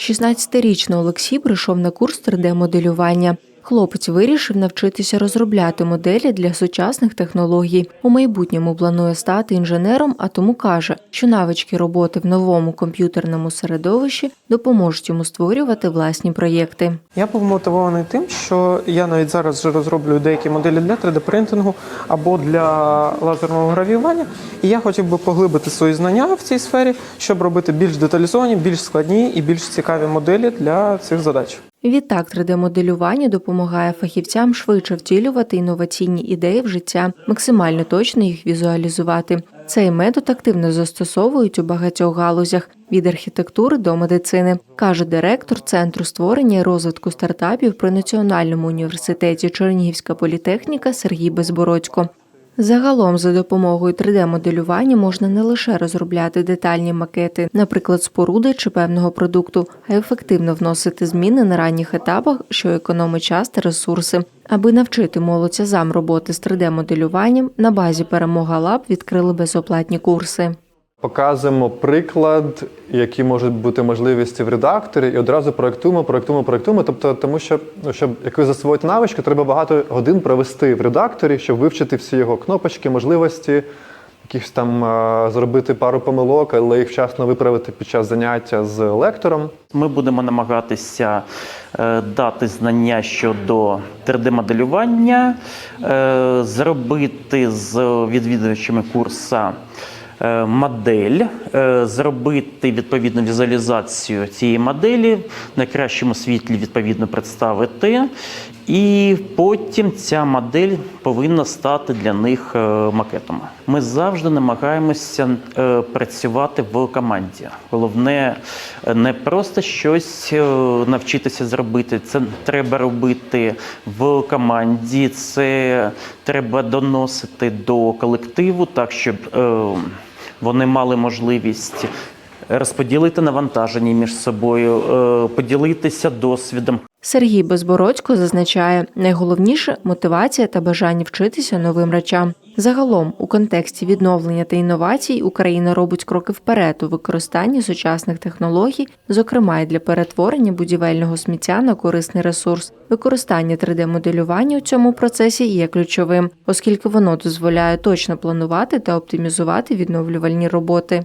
16-річний Олексій прийшов на курс 3D-моделювання. Хлопець вирішив навчитися розробляти моделі для сучасних технологій. У майбутньому планує стати інженером, а тому каже, що навички роботи в новому комп'ютерному середовищі допоможуть йому створювати власні проєкти. Я був мотивований тим, що я навіть зараз вже розроблюю деякі моделі для 3D-принтингу або для лазерного гравіювання. І я хотів би поглибити свої знання в цій сфері, щоб робити більш деталізовані, більш складні і більш цікаві моделі для цих задач. Відтак, 3D-моделювання допомагає фахівцям швидше втілювати інноваційні ідеї в життя, максимально точно їх візуалізувати. Цей метод активно застосовують у багатьох галузях від архітектури до медицини, каже директор Центру створення і розвитку стартапів при Національному університеті Чернігівська політехніка Сергій Безбородько. Загалом, за допомогою 3D-моделювання можна не лише розробляти детальні макети, наприклад, споруди чи певного продукту, а й ефективно вносити зміни на ранніх етапах, що економить час та ресурси. Аби навчити молодця зам роботи з 3D-моделюванням, на базі Перемога Лаб відкрили безоплатні курси. Показуємо приклад, які можуть бути можливості в редакторі, і одразу проектуємо, проектуємо, проектуємо. Тобто, тому що ну, щоб якось засвоїти навички, треба багато годин провести в редакторі, щоб вивчити всі його кнопочки, можливості, якихось там е, зробити пару помилок, але їх вчасно виправити під час заняття з лектором. Ми будемо намагатися е, дати знання щодо 3D-моделювання, е, зробити з відвідувачами курса модель, е, зробити відповідну візуалізацію цієї моделі, в найкращому світлі відповідно представити. І потім ця модель повинна стати для них е, макетом. Ми завжди намагаємося е, працювати в команді. Головне е, не просто щось е, навчитися зробити. Це треба робити в команді. Це треба доносити до колективу, так щоб е, вони мали можливість. Розподілити навантаження між собою, е, поділитися досвідом. Сергій Безбородько зазначає, найголовніше мотивація та бажання вчитися новим речам. Загалом, у контексті відновлення та інновацій Україна робить кроки вперед у використанні сучасних технологій, зокрема й для перетворення будівельного сміття на корисний ресурс. Використання 3D-моделювання у цьому процесі є ключовим, оскільки воно дозволяє точно планувати та оптимізувати відновлювальні роботи.